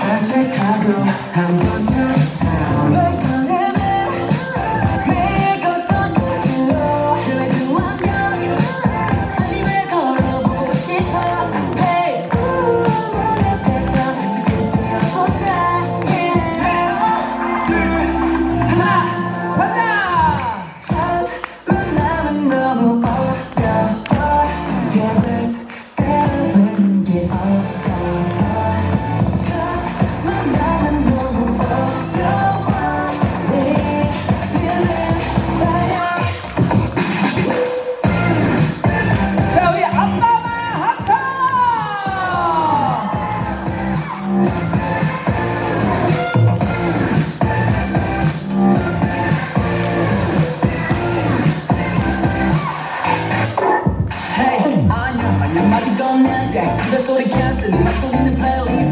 아작하고 한번 더 before the casting. My phone in the battle,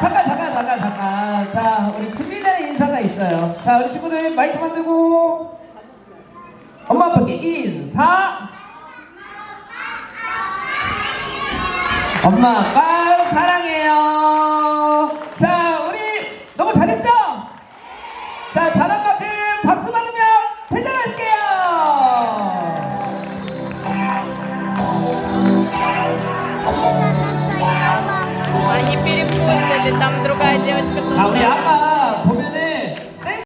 잠깐 잠깐 잠깐 잠깐 자 우리 준비되는 인사가 있어요 자 우리 친구들 마이크 만들고 엄마 아빠께 인사 엄마 아빠 사랑해요 자 우리 너무 잘했죠? 자 잘. Или там другая девочка. Тут...